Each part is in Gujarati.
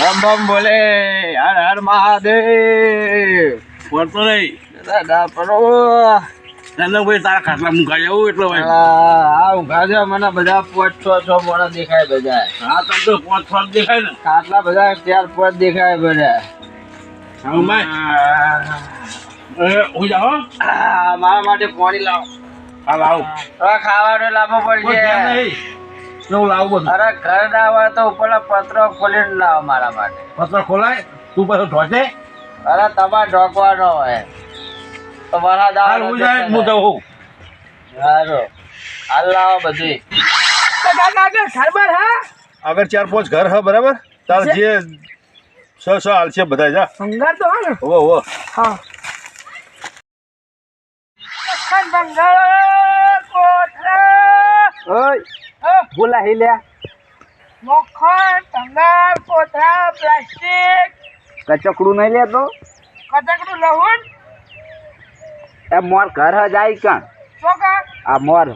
બમ બમ બોલે હર હર મહાદેવ. પડતો નહીં. દાદા પરો. ચંદનભાઈ તારા ખાટલા મુકાઈ આવું એટલે ભાઈ આ ઊંઘા છે મને બધા પોચ છ છ મોડા દેખાય બધા. હા તમ તો પાંચ ફળ દેખાય ને. ખાટલા બધા ચાર પોચ દેખાય બધા. હા ભાઈ હું. જાઓ મારા માટે પાણી લાવો. હાલ આવું હવે ખાવાનો લાવવો પડશે હું લાવું બધું. અરે ઘર ના હોય તો પેલા પત્રો ખોલીને લાવો મારા માટે. પત્ર ખોલાય? તું પાછો ઢોચે? અરે તમારે ઢોકવાનો હોય. તો મારા દાળ હું જાય હું જઉં. સારું હાલ લાવો બધી આગળ ચાર પાંચ ઘર હ બરાબર? તાર જે છ છ હાલ છે બધા જા. ભંગાર તો હા ને? હા. લખન ભંગાર કોઠા ઓય. બોલા હિલ્યા. મખણ ભંગાર કોઠા પ્લાસ્ટિક. કચકડું નહીં લેતો? કચકડું લહુન એ મોર ઘર હ જાય કણ ચોકા આ મોર.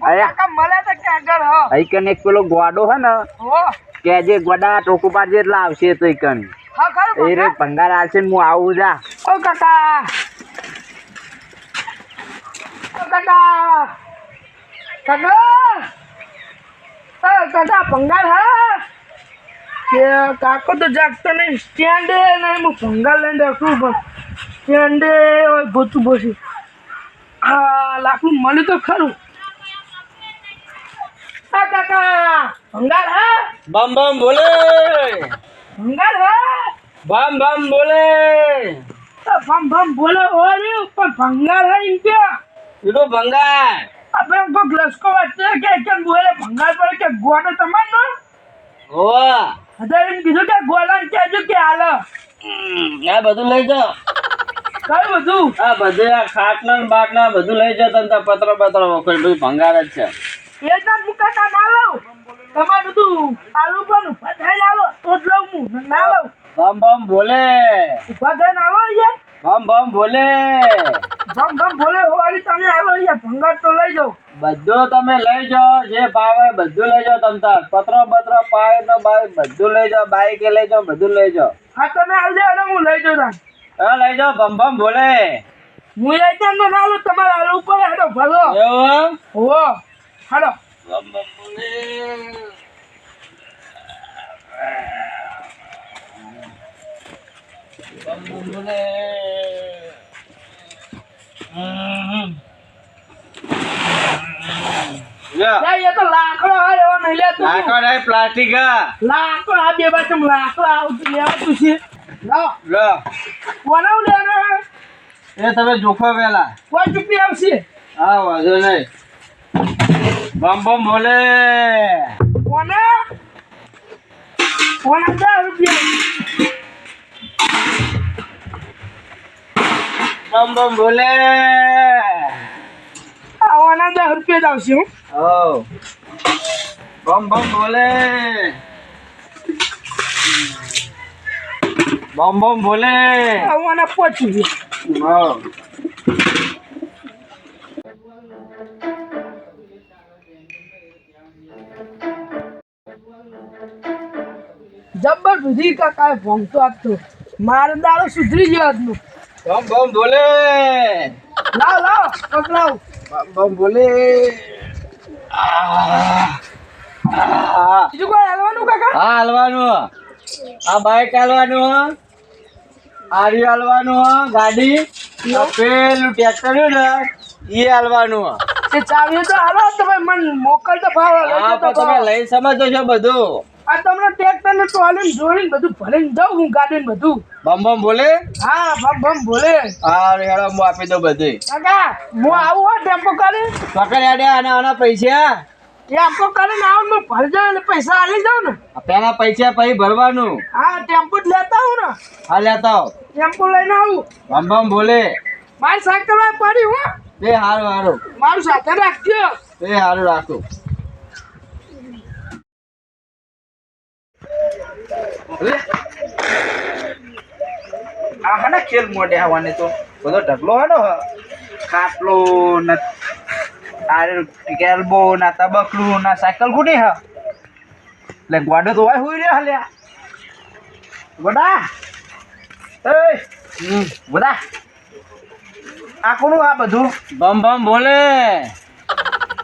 કાકા મળે તો કે આગળ હ? અહીં કન એક પેલો ગોડો હે ને હો. કે જે ગોડા ટોકુ પાડજે એટલે આવશે તો કણ હા ખરું એ રે ભંગાર? ભંગાર ને હું આવું જા. ઓ કાકા. ઓ કાકા. કાકા. ઓ કાકા પંગાલ હા. કે કાકો તો જાગતો નહીં. સ્ટેન્ડે નહીં હું પંગાલ લઈને રાખું પણ સ્ટેન્ડે હોય ભૂતું ભૂસી હા લાકડું મળ્યું તો ખરું. આ કાકા ભંગાર હા. બમ બમ બોલે. ભંગાર હા. બમ બમ બોલે. બમ બમ બોલો ઓ પણ ભંગાર હા એમ કે ભંગાર આપણે કોઈક લસકો વાંચે કે કે બોલે ભંગાર પડે કે ગોડો તમારનો? ઓ અત્યારે એમ કીધું કે ગોડાને કહેજો કે હાલ. આ બધું લઈ જાઓ. કયું બધું? આ બધું આ ખાટલા ને બાટલા બધું લઈ જાઓ તમે પત્ર પત્ર વખત બધું ભંગાર જ છે. એ જ મુકાતા ના લઉં. તમારે બધું આલુ પણ થઈને આવો તો જ લઉં હું ના લઉં. બમ બમ બોલે. ઊભા થઈને આવો અહીંયા. બમ બમ બોલે. ભમ ભમ બોલે હોવાળી તમે આવો અહીંયા ભંગાર તો લઈ જાઓ. બધું તમે લઈ જાઓ જે ભાવે બધું લઈ જાઓ તમ તાર. પત્ર પત્ર પાય નો બાય બધું લઈ જાઓ બાઈકે લઈ જાઓ બધું લઈ જાઓ. હા તમે આવજો એટલે હું લઈ જાઉં તાન હા લઈ જાઓ બમ ભોલે. બોલે હું લઈ જાઉં ને ના લઉં તમારે આલુ ઉપર હેડો ભલો. એવું? હો હાલો બમ બમ બોલે બોલે હમ. લ્યો. લે, એ તો લાકડો હોય એવો નહીં લેતું નાખો નહીં પ્લાસ્ટિક લાકડો આ બે બાજુ લાકડો આવતું લેવાતું છે? લાવો લો કોનાવ લેવાનો એ તમે જોખો પેલા. કોઈ ચૂપી આવશે? હા વાંધો નહીં. બમ બમ બોલે. કોના? કોના દસ રૂપિયા? બમ બમ બોલે. આવવાના દસ રૂપિયા જ આવશે હું. ઓ બમ બમ બોલે. બમ બમ બોલે. આવવાના પાંચ રૂપિયા. ઓ જબ્બર સુધી કાકા ભોંગતો હતો મારો દાડો સુધરી ગયો આજનું બમ બમ બોલે. લાવ લાવ પકડાવ બમ બમ બોલે. બીજું કોઈ હાલવાનું કાકા? હા હાલવાનું. આ બાઈક હાલવાનું. આરી હાલવાનું ગાડી. પેલું ટ્રેક્ટર ને એ હાલવાનું. ચાવી તો હાલો તમે મને હા તો તમે લઈ સમજો છો બધું. આ તમને ટ્રેક્ટર ને ટોલીને જોડીને બધું ભરીને જાઉં હું ગાડી બધું. બમ બમ બોલે? હા બમ બમ બોલે. હા હેડો હું આપી દઉં બધે. કાકા હું આવું હોય ટેમ્પો કરી? પકડ હેડે આના આના પૈસા. ટેમ્પો કરીને આવું હું ભરી જાઉં એટલે પૈસા આલી જાઉં ને. પેલા પૈસા પછી ભરવાનું. હા ટેમ્પો જ લેતા હું ને. હા લેતા આવ. ટેમ્પો લઈને આવું. બમ બમ બોલે. મારી સાયકલ પડી હું. એ હારું હારું. મારું સાથે રાખજો. એ હારું રાખું. આ હને ખેલ મોઢે આવવાની તો. બધો ઢગલો હનો હ. ખાટલો ને આ કેલ્બો ના તબકલું ના સાયકલ ગુડી હ. એટલે ગોડો તો હોય હોય રહ્યા હલ્યા વડા એ વડા આ કોનું આ બધું? બમ બમ બોલે.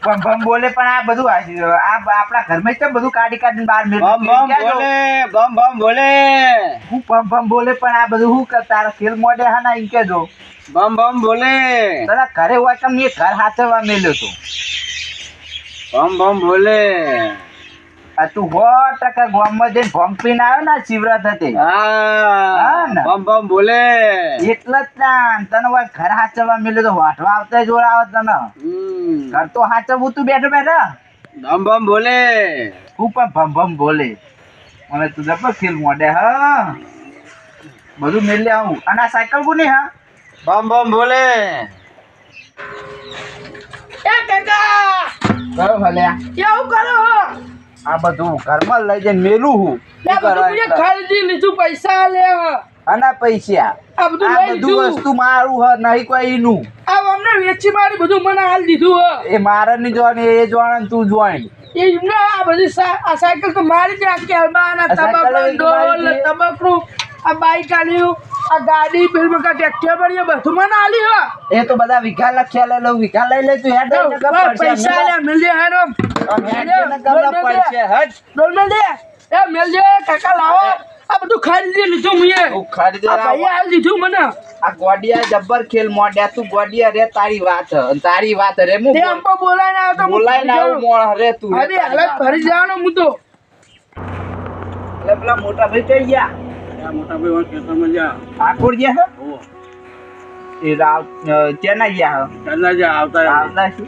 ભમ ભમ બોલે પણ આ બધું આ આપણા ઘરમાં કેમ બધું કાઢી કાઢીને બહાર મેળ બમ બમ બોલે? બમ બમ બોલે. હું ભમ ભમ બોલે પણ આ બધું કર તારા ખેલ મોડે હા ના એમ કેજો બમ બમ બોલે. તારા ઘરે હોય એ ઘર હાથે મેલ્યો તો. બમ બમ બોલે. તું સો ટકા ગામમાં જઈને ભંગ પીને આવ્યો ને શિવરાત હતી હા ભમ બમ બમ બોલે. એટલે જ તાન તને હોય ઘર હાચવવા મેલ્યો તો વાટવા આવતા જોર આવે તને. હમ. ઘર તો હાચવું તું બેઠો બેઠો. બમ બમ બોલે. પણ ભમ ભમ બોલે. મને તું જબર ખેલ મોડે હા. બધું મેલી આવું. અને આ સાયકલ કોની હા? બમ બમ બોલે. એ કાકા! કયો ભલ્યા કેવું કરો હો. આ બધું ઘરમાં લઈ જઈને મેલું હું. લે ખરીદી લીધું પૈસા લે. અને પૈસા. આ બધું વસ્તુ મારું હ નહીં કોઈ નું આ અમને વેચી મારી બધું મને હાલ દીધું એ મારે નહીં જોણ એ જોવાની તું જોવાની. એ આ બધી આ સાયકલ તો મારી જ આખી હાલમાં ડોલ તબકડું આ બાઈક આલ્યું આ ગાડી બિલ મકા ટ્રેક્ટર પર બધું મને આલી હો. એ તો બધા વિઘા લખ્યા લઈ લઉં વિઘા લઈ લે તું હેડ. પૈસા લે મિલ હેરો કાકા લાવો. આ બધું લીધું તું આ ભાઈએ મને. આ ગોડિયા જબ્બર ખેલ મોડ્યા તું ગોડિયા રે તારી વાત. તારી વાત રે હું તે પર બોલાઈને આવ્યો તો બોલાય ના આવું મોણ રે તું અરે ફરી જવાનો હું તો પેલા મોટા ભાઈ કઈ ગયા? મોટા ભાઈ ખેતરમાં જા ઠાકોર ગયા હે? એ રાવ ચેના ગયા? ચાલના આવતા આવતા છે?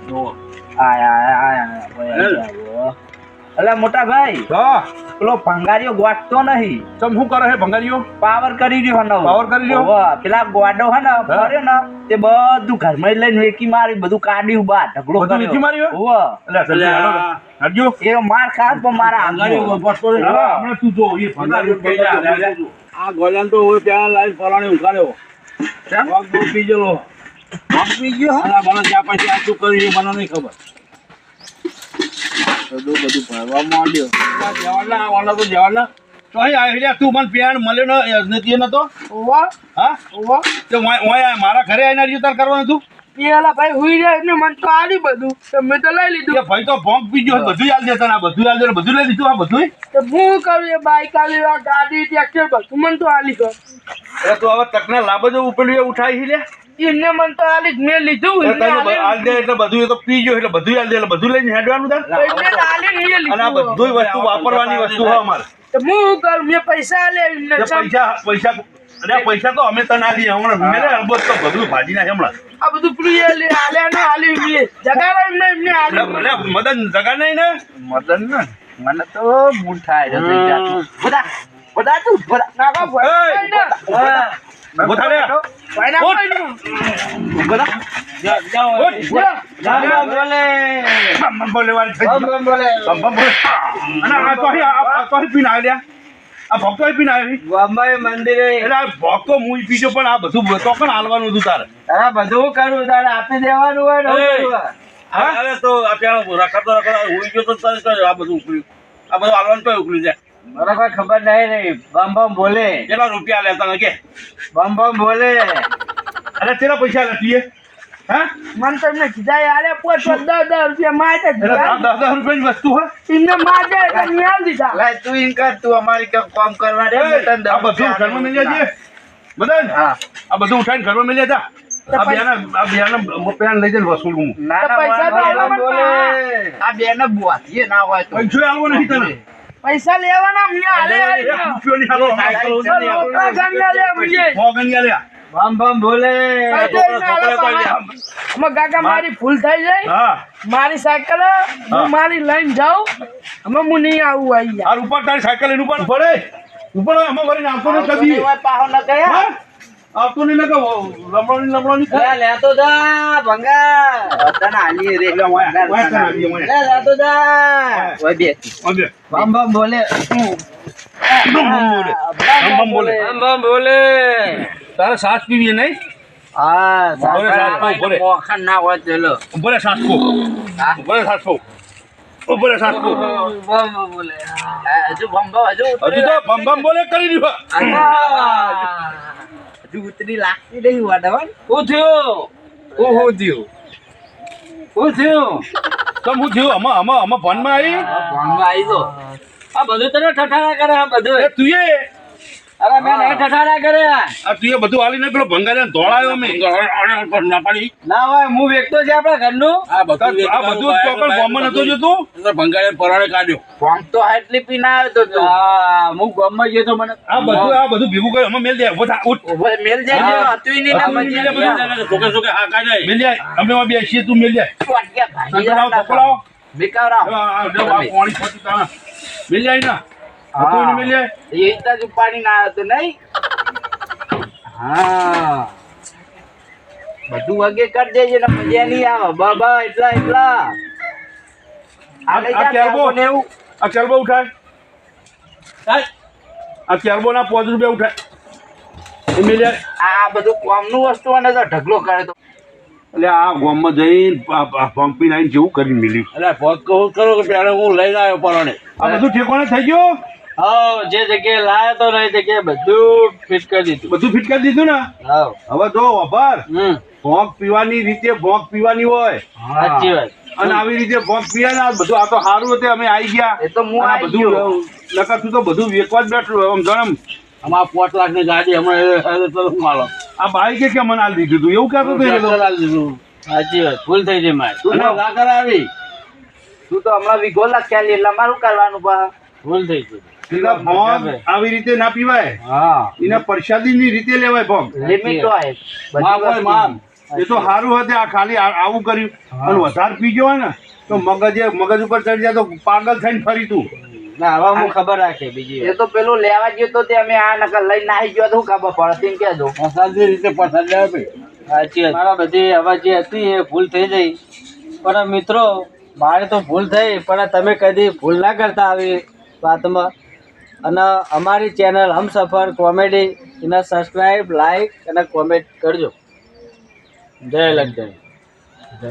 અલા મોટા ભાઈ હા. પેલો ભંગારીઓ ગોઠતો નહીં. તમ શું કરે હે ભંગારીઓ? પાવર કરી રહ્યો હનો પાવર કરી રહ્યો? પેલા ગોડો હે ને ફર્યો ને તે બધું ઘરમાં લઈને વેકી મારી બધું કાઢ્યું બહાર ઢગલો બધું માર્યું? એટલે. એ માર ખાસ પણ મારા રહે. તું જો, એ ભંગારીઓ આ ગોલાને તો હવે ત્યાં લાઈન ફલાણી ઉકાળ્યો કેમ? પી આપી ગયો હે? મને જ્યાં પછી આ શું કર્યું મને નહીં ખબર. બધું બધું ભરવા માંડ્યો. જવાના આવવાના તો જવાના તો અહીં આવી લ્યા, તું મને પેણ મળ્યો નથી નતો? ઓવા હા? ઓવા. તો ઓય- ઓય મારા ઘરે આવીને રહ્યો તાર કરવાનું હતું પેલા ભાઈ હુઈ જાય એટલે મને તો આલી બધું. તો મેં તો લઈ લીધું. ભાઈ તો ભોંગ પી ગયો બધું યાદ દેતા આ બધું યાદ બધું લઈ દીધું આ બધું તો હું કરું એ બાઈક આલી ગાડી ટ્રેક્ટર બધું મને તો આલી તો હવે તકને લાભ જ ઉપેલું એ ઉઠાઈ છે લ્યા. એમને મન તો આલી મેં લીધું દે એટલે બધું એ તો પી ગયો એટલે બધું દે એટલે બધું લઈને હેડવાનું તાર? એમને આલી ને એ અને આ બધું વસ્તુ વાપરવાની વસ્તુ છે અમારે. તો હું કરું? મેં પૈસા આલે એમને પૈસા પૈસા અરે પૈસા તો અમે તને હમણાં મેં અલબત્ત તો બધું ભાજી નાખે હમણાં. આ બધું ને આલી મેં જગાડા એમને એમને આલી. મદન જગા નહીં ને? મદન ને? મને તો થાય. બધા બધા તું બધા નાખા ભાઈ ને. હા. ઊભો થા લે. હવે. આવ્યા આ ભક્તો પીને આવી મંદિરે એટલે ભક્તો હું પીજો પણ આ બધું તો પણ હાલવાનું હતું તારે. હા બધું કરું તારે આપી દેવાનું હોય અરે તો આ ત્યાં રખડતો રખડતો ગયો તો આ બધું ઉકળ્યું? આ બધું હાલવાનું તો ઉકળ્યું જાય મને કોઈ ખબર નહીં નહીં બમ બમ બોલે. કેટલા રૂપિયા લેતા ને કે? બમ બમ બોલે. અરે તેના પૈસા લેતી હા? મને તો એમને કીધા યાર પોચ દસ દસ રૂપિયા માટે દસ દસ રૂપિયાની વસ્તુ હોય એમને માટે એટલે દીધા. લે તું ઇન કર તું અમારી કામ કામ કરવા દે તને આ બધું ઘરમાં મેલી જાય મદન હા. આ બધું ઉઠાઈને ઘરમાં મેલી જા આ બેના આ બેના પેન લઈ જઈને વસૂલ હું ના પૈસા તો. આ બેને બોધીએ ના હોય તો. પૈસો આવો નહીં તને. પૈસા લેવાના મને આલે એક રૂપિયો નહીં આલવો. ગંગા લે મુજે સો ગણ્યા લ્યા. બમ બમ બોલે. અમે ને કાકા મારી ભૂલ થઈ જાય. મારી સાયકલ હું મારી લઈને જાઉં. અમે હું નહીં આવું આવી ઉપર તારી સાયકલ એનું ઉપર પડે. ઉપર અમે આવતો નહીં કદી. પાહો ન ગયા? આવતો નહીં ને કે લમણોની લમણોની કરે. લે, લેતો જા ભંગાર. તને આલીએ રે. વાય. લે, લેતો જા. ઓય બે. ઓકે. બમ બમ બોલે. બમ બમ બોલે. બમ બમ બોલે. બમ બમ બોલે. તારે સાસ પીવી નહીં? હા બોલે સાસ બોલે. મોખણ ના હોય તો બોલે સાસ ખો. બોલે સાસ ખો. ઉપર સાસુ બોલે. આ હજુ તો બોલે કરી રહ્યું હજુ ઉતરી લાગતી નહીં વાડે હું. થયો? હું હું થયું? હું થયું? તો હું થયું? આમાં આમાં આમાં ફોનમાં આવી? ભણમાં આવી તો. આ બધું તને ઠઠાણા કરે આ બધું. તું એ. અરે મેં નહીં ઠઠાડા કર્યા આ તું એ બધું હાલીને પેલો ભંગારીને ધોળાયો અમે ના પાડી ના હોય હું વેચતો છે આપણા ઘરનું આ બધું આ બધું ચોકડ ગામમાં નતો જતું ભંગાળે પરાણે કાઢ્યો ફોર્મ તો હાટલી પીને આવ્યો તો હા હું ગામમાં ગયો તો મને આ બધું આ બધું ભેગું કર્યું અમે મેલ દે ઊભો થા ઉઠ મેલ જાય હતું નહીં ને ને બધું. છોકરા છોકરા હા કાઢે મેલ જાય અમે બેસીએ તું મેલ જાય ધક્કો લાવો બેકાવરાવ. આ- પાણી પહોંચી તાણા. મેલ જાય ના હતું એને એ જ ઉપાડી ના આવ્યો નહીં? હા. બધું વગે કરી દેજે ને મજા નહીં આવે. બાબા એટલા એટલા. આ આ જા કેરબો. કેરબો ને એવું? આ કેરબો ઉઠાય? આ કેરબો ના પાંચ રૂપિયા ઉઠાય? એ આ બધું કોમનું વસ્તુ અને તો ઢગલો કરે તો. એટલે આ ગામમાં જઈને પંપી નાઈને જેવું કરી મિલી અરે ભોગ કહું કરો કે પેલા હું લઈને આવ્યો પરણે. આ બધું ઠેકોને થઈ ગયું? હા જે જગ્યાએ લાયો તો ને એ જગ્યાએ બધું ફિટ કરી દીધું. બધું ફિટ કરી દીધું ને? હા હવે જો વભાર હમ. ભોંગ પીવાની રીતે ભોંગ પીવાની હોય. સાચી વાત. અને આવી રીતે ભોંક પીયા ને બધું આ તો સારું હતું અમે આવી ગયા. એ તો હું આ બધું નકર તું તો બધું વેકવા જ બેઠું આમ જણમ અમારા પોટ લાખની ગાડી હમણાં તરફ માલો આ બાઈકે કેમ મને આલી દીધું તું? એવું કહેતો હતો તો. દીધું. સાચી વાત. ભૂલ થઈ ગઈ મારી. તું ના કરાવી તું તો હમણાં વીઘો લખ્યા લે? એટલે મારું કરવાનું પા ભૂલ થઈ ગઈ. એટલે ભોગ આવી રીતે ના પીવાય. હા. પ્રસાદી ની રીતે લેવાય ભોગ લિમિટ હોય. એ તો સારું હતું આ ખાલી આવું કર્યું. પણ વધારે પીજો હોય ને તો મગજ મગજ ઉપર ચડી જાય તો પાગલ થઈને ફરી તું. ના હવે હું ખબર રાખે બીજી એ તો પેલું લેવા ગયો તો તે અમે આ નકર લઈને નાહી ગયો તો ખબર પડે તેમ કહેજો પ્રસાદની રીતે પ્રસાદ લેવા ભાઈ સાચી મારા બધી હવે જે હતી એ ભૂલ થઈ ગઈ. પણ મિત્રો મારે તો ભૂલ થઈ પણ તમે કદી ભૂલ ના કરતા આવી વાતમાં. અને અમારી ચેનલ હમસફર કોમેડી એને સબસ્ક્રાઈબ લાઈક અને કોમેન્ટ કરજો. જય લક્ષ્મી જય.